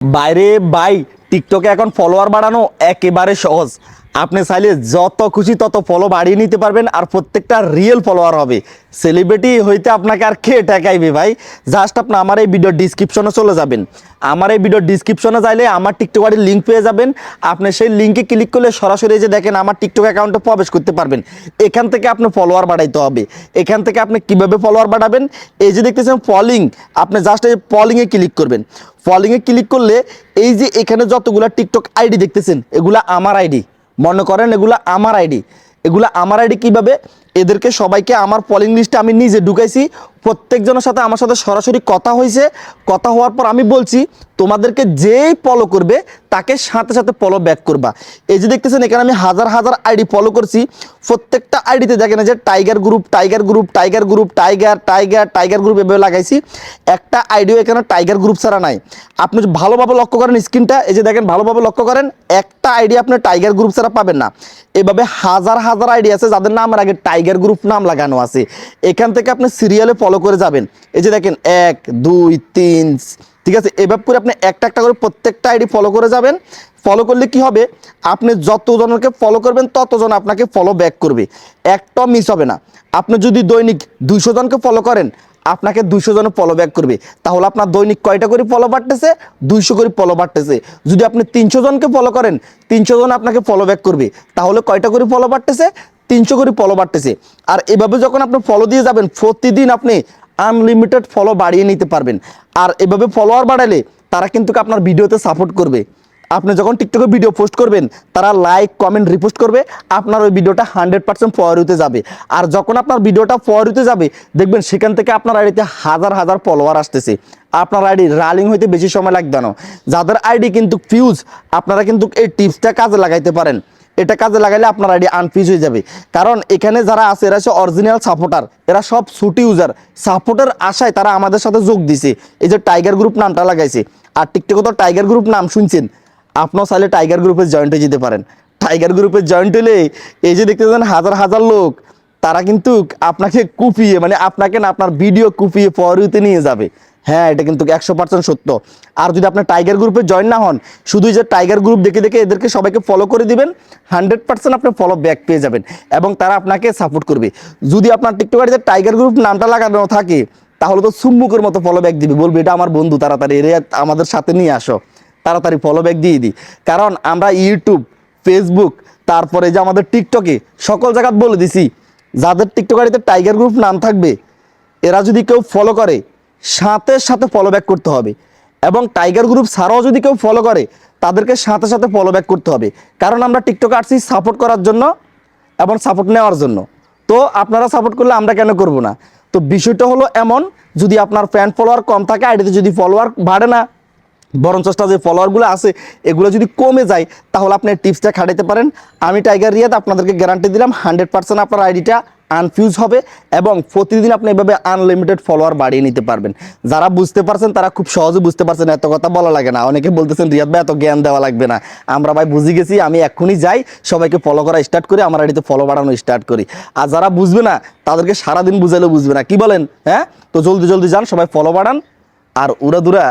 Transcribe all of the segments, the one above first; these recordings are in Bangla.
বাইরে বাই টিকটকে এখন ফলোয়ার বাড়ানো একেবারে সহজ। আপনি চাইলে যত খুশি তত ফলো বাড়িয়ে নিতে পারবেন আর প্রত্যেকটা রিয়েল ফলোয়ার হবে। সেলিব্রিটি হইতে আপনাকে আর খেয়ে ঠেকাইবে ভাই? জাস্ট আপনি আমার এই ভিডিও ডিসক্রিপশনে চলে যাবেন। আমার এই ভিডিও ডিসক্রিপশনে যাইলে আমার টিকটক আইডির লিঙ্ক পেয়ে যাবেন। আপনি সেই লিঙ্কে ক্লিক করলে সরাসরি যে দেখেন আমার টিকটক অ্যাকাউন্টে প্রবেশ করতে পারবেন। এখান থেকে আপনি ফলোয়ার বাড়াইতে হবে। এখান থেকে আপনি কীভাবে ফলোয়ার বাড়াবেন? এই যে দেখতেছেন ফলিং আপনি জাস্ট এই ফলিংয়ে ক্লিক করবেন। ফলিংয়ে ক্লিক করলে এই যে এখানে যতগুলা টিকটক আইডি দেখতেছেন, এগুলা আমার আইডি মনে করেন এগুলা আমার আইডি। এগুলো আমার আইডি কীভাবে? এদেরকে সবাইকে আমার পলিং লিস্টে আমি নিজে ঢুকাইছি। প্রত্যেকজনের সাথে আমার সাথে সরাসরি কথা হয়েছে কথা হওয়ার পর আমি বলছি, তোমাদেরকে যেই ফলো করবে, তাকে সাথে সাথে ফলো ব্যাক করবা। এই যে দেখতেছেন, এখানে আমি হাজার হাজার আইডি ফলো করছি। প্রত্যেকটা আইডিতে দেখেন যে tiger group tiger group tiger group tiger tiger tiger group এভাবে লাগাইছি। একটা আইডিও এখানে টাইগার গ্রুপ ছাড়া নাই। আপনি ভালোভাবে লক্ষ্য করেন স্ক্রিনটা। এই যে দেখেন, ভালোভাবে লক্ষ্য করেন, একটা আইডি আপনি টাইগার গ্রুপ ছাড়া পাবেন না। এভাবে হাজার হাজার আইডি আছে, যাদের নামের আগে টাইগার গ্রুপ নাম লাগানো আছে। এখান থেকে আপনি সিরিয়ালে ফলো করে যাবেন। এই যে দেখেন, এক, দুই, তিন, ঠিক আছে? এভাবে করে আপনি একটা একটা করে প্রত্যেকটা আইডি ফলো করে যাবেন। ফলো করলে কি হবে? আপনি যতজনকে ফলো করবেন, ততজন আপনাকে ফলো ব্যাক করবে। একটা মিস হবে না। আপনি যদি দৈনিক দুইশো জনকে ফলো করেন, আপনাকে দুইশো জনে ফলো ব্যাক করবে। তাহলে আপনার দৈনিক কয়টা করে ফলো বাড়তেছে? দুইশো করে ফলো বাড়তেছে। যদি আপনি তিনশো জনকে ফলো করেন, তিনশো জন আপনাকে ফলো ব্যাক করবে। তাহলে কয়টা করে ফলো বাড়তেছে? তিনশো করে ফলো বাড়তেছে। আর এভাবে যখন আপনি ফলো দিয়ে যাবেন, প্রতিদিন আপনি আনলিমিটেড ফলো বাড়িয়ে নিতে পারবেন। আর এভাবে ফলোয়ার বাড়ালে তারা কিন্তু আপনার ভিডিওতে সাপোর্ট করবে। আপনি যখন টিকটকে ভিডিও পোস্ট করবেন, তারা লাইক কমেন্ট রিপোস্ট করবে, আপনার ওই ভিডিওটা হান্ড্রেড পার্সেন্ট হতে যাবে। আর যখন আপনার ভিডিওটা হতে যাবে, দেখবেন সেখান থেকে আপনার আইডিতে হাজার হাজার ফলোয়ার আসতেছে। আপনার আইডি রালিং হইতে বেশি সময় লাগবে না। যাদের আইডি কিন্তু ফিউজ আপনারা কিন্তু এই টিপসটা কাজে লাগাইতে পারেন। এটা কাজে লাগাইলে আপনার আইডি আনফিজ হয়ে যাবে। কারণ এখানে যারা আছে, এরা হচ্ছে অরিজিনাল সাপোর্টার এরা সব ছুটি ইউজার সাপোর্টের আশায় তারা আমাদের সাথে যোগ দিছে। এই যে টাইগার গ্রুপ নামটা লাগাইছে। আর টিকটকে তো টাইগার গ্রুপ নাম শুনছেন? আপনার চাইলে টাইগার গ্রুপে জয়েন্ট হয়ে যেতে পারেন। টাইগার গ্রুপে জয়েন্ট হলে এই যে দেখতে পাচ্ছেন হাজার হাজার লোক, তারা কিন্তু আপনাকে কুপিয়ে মানে আপনাকে না, আপনার ভিডিও কুপিয়ে পরিতে নিয়ে যাবে। হ্যাঁ এটা কিন্তু একশো পার্সেন্ট সত্য। আর যদি আপনার টাইগার গ্রুপে জয়েন না হন শুধু যে টাইগার গ্রুপ দেখে দেখে এদেরকে সবাইকে ফলো করে দিবেন হান্ড্রেড পার্সেন্ট আপনি ফলো ব্যাক পেয়ে যাবেন এবং তারা আপনাকে সাপোর্ট করবে। যদি আপনার টিকটকারিতে টাইগার গ্রুপ নামটা লাগানো থাকে, তাহলে তো সুম্মুকের মতো ফলো ব্যাক দিবে। বলবে, এটা আমার বন্ধু, তাড়াতাড়ি এর আমাদের সাথে নিয়ে আসো। তাড়াতাড়ি ফলো ব্যাক দিয়ে দিই। কারণ আমরা ইউটিউব ফেসবুক তারপরে যে আমাদের টিকটকে সকল জায়গাত বলে দিছি, যাদের টিকটকারিতে টাইগার গ্রুপ নাম থাকবে, এরা যদি কেউ ফলো করে সাথে সাথে ফলো ব্যাক করতে হবে। এবং টাইগার গ্রুপ ছাড়াও যদি কেউ ফলো করে, তাদেরকে সাথে সাথে ফলো ব্যাক করতে হবে। কারণ আমরা টিকটকে আসছি সাপোর্ট করার জন্য এবং সাপোর্ট নেওয়ার জন্য। তো আপনারা সাপোর্ট করলে আমরা কেন করব না? তো বিষয়টা হলো এমন, যদি আপনার ফ্যান ফলোয়ার কম থাকে আইডিতে যদি ফলোয়ার বাড়ে না বরঞ্চটা যে ফলোয়ারগুলো আছে, এগুলো যদি কমে যায়, তাহলে আপনি টিপসটা খাটাইতে পারেন। আমি টাইগার রিয়াদ আপনাদেরকে গ্যারান্টি দিলাম হান্ড্রেড পার্সেন্ট আপনার আইডিটা আনফিউজ হবে এবং প্রতিদিন আপনি এভাবে আনলিমিটেড ফলোয়ার বাড়িয়ে নিতে পারবেন। যারা বুঝতে পারছেন, তারা খুব সহজে বুঝতে পারছেন, এত কথা বলা লাগে না। অনেকে বলতেছেন, রিয়াদ ভাই, এত জ্ঞান দেওয়া লাগবে না। আমরা ভাই বুঝে গেছি, আমি এক্ষুনি যাই, সবাইকে ফলো করা স্টার্ট করি, আমার আইডিতে ফলো বাড়ানো স্টার্ট করি। আর যারা বুঝবে না, তাদেরকে সারাদিন বুঝালেও বুঝবে না। কি বলেন হ্যাঁ? তো জলদি জলদি যান, সবাই ফলো বাড়ান আর উড়াদুরা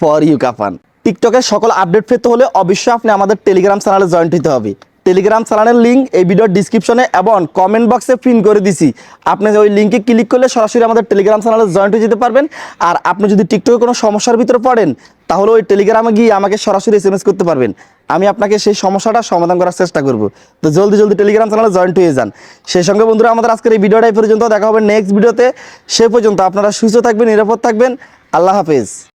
ফর ইউ কাফান। টিকটকের সকল আপডেট পেতে হলে অবশ্যই আপনি আমাদের টেলিগ্রাম চ্যানেলে জয়েন্ট হতে হবে। টেলিগ্রাম চ্যানেলের লিঙ্ক এই ভিডিওর ডিসক্রিপশনে এবং কমেন্ট বক্সে পিন করে দিছি। আপনি ওই লিঙ্কে ক্লিক করলে সরাসরি আমাদের টেলিগ্রাম চ্যানেলে জয়েন্ট হয়ে যেতে পারবেন। আর আপনি যদি টিকটকে কোনো সমস্যার ভিতরে পড়েন, তাহলে ওই টেলিগ্রামে গিয়ে আমাকে সরাসরি এস করতে পারবেন। আমি আপনাকে সেই সমস্যাটা সমাধান করার চেষ্টা করব। তো জলদি জলদি টেলিগ্রাম চ্যানেলে জয়েন্ট হয়ে যান। সেই সঙ্গে বন্ধুরা, আমাদের আজকের এই ভিডিওটা পর্যন্ত। দেখা হবে নেক্সট ভিডিওতে সে পর্যন্ত আপনারা সুস্থ থাকবেন, নিরাপদ থাকবেন। আল্লাহ হাফেজ।